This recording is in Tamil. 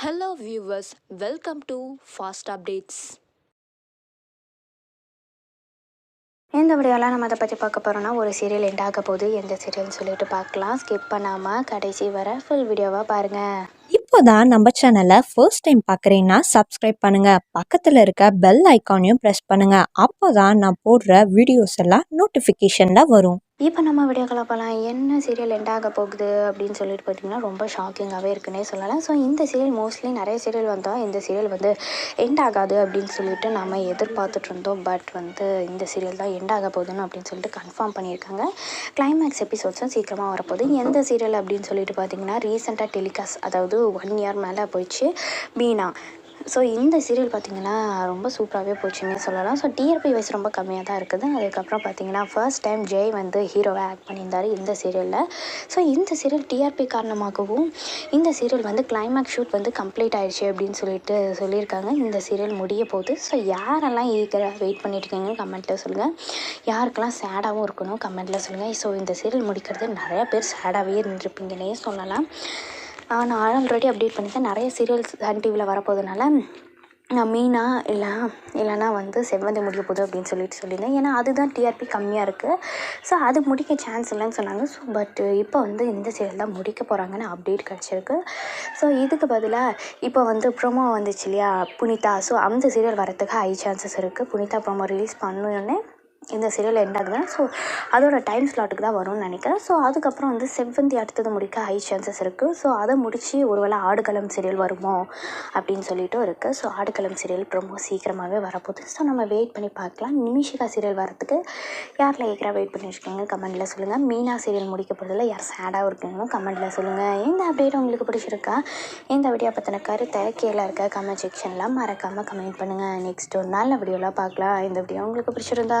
Hello viewers, welcome to Fast Updates. இந்த வீடியோவில் நம்ம அதை பற்றி பார்க்க போகிறோம்னா ஒரு சீரியல் எண்ட் ஆக போகுது. எந்த சீரியல்னு சொல்லிட்டு பார்க்கலாம். ஸ்கிப் பண்ணாமல் கடைசி வர ஃபுல் வீடியோவாக பாருங்கள் இப்போதான் நம்ம சேனலை ஃபர்ஸ்ட் டைம் பார்க்குறீங்கன்னா சப்ஸ்கிரைப் பண்ணுங்க. பக்கத்தில் இருக்க பெல் ஐக்கானையும் ப்ரெஸ் பண்ணுங்க. அப்போதான் நான் போடுற வீடியோஸ் எல்லாம் நோட்டிஃபிகேஷனில் வரும். இப்போ நம்ம வீடியோக்களை பார்க்கலாம் என்ன சீரியல் எண்ட் ஆக போகுது அப்படின்னு சொல்லிட்டு பார்த்தீங்கன்னா ரொம்ப ஷாக்கிங்காகவே இருக்குன்னே சொல்லலாம். ஸோ இந்த சீரியல் மோஸ்ட்லி நிறைய சீரியல் வந்தால் இந்த சீரியல் வந்து எண்ட் ஆகாது அப்படின்னு சொல்லிட்டு நம்ம எதிர்பார்த்துட்டு இருந்தோம். பட் வந்து இந்த சீரியல் தான் எண்ட் ஆக போகுதுன்னு அப்படின்னு சொல்லிட்டு கன்ஃபார்ம் பண்ணியிருக்காங்க. கிளைமேக்ஸ் எபிசோட்ஸும் சீக்கிரமாக வரப்போகுது. எந்த சீரியல் அப்படின்னு சொல்லிட்டு பார்த்தீங்கன்னா ரீசெண்டாக டெலிகாஸ்ட் அதாவது ஒன் இயர் மேலே போயிடுச்சு. மீனா. ஸோ இந்த சீரியல் பார்த்திங்கன்னா ரொம்ப சூப்பராகவே போச்சுன்னே சொல்லலாம். ஸோ டிஆர்பி வைஸ் ரொம்ப கம்மியாக தான் இருக்குது. அதுக்கப்புறம் பார்த்தீங்கன்னா ஃபர்ஸ்ட் டைம் ஜெய் வந்து ஹீரோவை ஆக்ட் பண்ணியிருந்தார் இந்த சீரியலில் ஸோ இந்த சீரியல் டிஆர்பி காரணமாகவும் இந்த சீரியல் வந்து கிளைமேக்ஸ் ஷூட் வந்து கம்ப்ளீட் ஆயிடுச்சு அப்படின்னு சொல்லிட்டு சொல்லியிருக்காங்க. இந்த சீரியல் முடிய போகுது ஸோ யாரெல்லாம் ஈக்கராக வெயிட் பண்ணிட்டுருக்கீங்கன்னு கமெண்ட்டில் சொல்லுங்கள் யாருக்கெல்லாம் சேடாகவும் இருக்கணும் கமெண்ட்டில் சொல்லுங்கள் ஸோ இந்த சீரியல் முடிக்கிறது நிறையா பேர் சேடாகவே இருந்திருப்பீங்கன்னே சொல்லலாம். நான் ஆல்ரெடி அப்டேட் பண்ணியிருக்கேன் நிறைய சீரியல்ஸ் சன் டிவியில் வரப்போகிறதுனால நான் மீனா இல்லை இல்லைனா வந்து செவ்வந்தி முடிய போகுது அப்படின்னு சொல்லிட்டு சொல்லியிருந்தேன். ஏன்னா அதுதான் டிஆர்பி கம்மியாக இருக்குது ஸோ அது முடிக்க சான்ஸ் இல்லைன்னு சொன்னாங்க. ஸோ பட் இப்போ வந்து இந்த சீரியல் தான் முடிக்க போகிறாங்கன்னு அப்டேட் கிடச்சிருக்கு. ஸோ இதுக்கு பதிலாக இப்போ வந்து ப்ரோமோ வந்துச்சு இல்லையா புனிதா. ஸோ அந்த சீரியல் வரத்துக்கு ஹை சான்சஸ் இருக்குது புனிதா ப்ரோமோ ரிலீஸ் பண்ணோடனே இந்த சீரியல் எண்ட் ஆகுது. ஸோ அதோட டைம் ஸ்லாட்டுக்கு தான் வரும்னு நினைக்கிறேன். ஸோ அதுக்கப்புறம் வந்து செவ்வந்தி அடுத்தது முடிக்க ஹை சான்சஸ் இருக்குது ஸோ அதை முடித்து ஒருவேளை ஆடுகளம் சீரியல் வருமோ அப்படின்னு சொல்லிட்டு இருக்குது ஸோ ஆடுகளம் சீரியல் ரொம்ப சீக்கிரமாகவே வரப்போகுது. ஸோ நம்ம வெயிட் பண்ணி பார்க்கலாம். நிமிஷிகா சீரியல் வரத்துக்கு யாரில் ஏக்கரா வெயிட் பண்ணியிருக்கீங்க கமெண்ட்டில் சொல்லுங்கள் மீனா சீரியல் முடிக்க போகிறதுல யார் சேடாக இருக்கீங்களோ கமெண்ட்டில் சொல்லுங்கள் இந்த அப்டேட் உங்களுக்கு பிடிச்சிருக்கா? இந்த வீடியோ பற்றின கருத்தை கீழே இருக்க கமெண்ட் செக்ஷனில் மறக்காமல் கமெண்ட் பண்ணுங்கள் நெக்ஸ்ட் ஒரு நல்ல வீடியோலாம் பார்க்கலாம். இந்த வீடியோ உங்களுக்கு பிடிச்சிருந்தா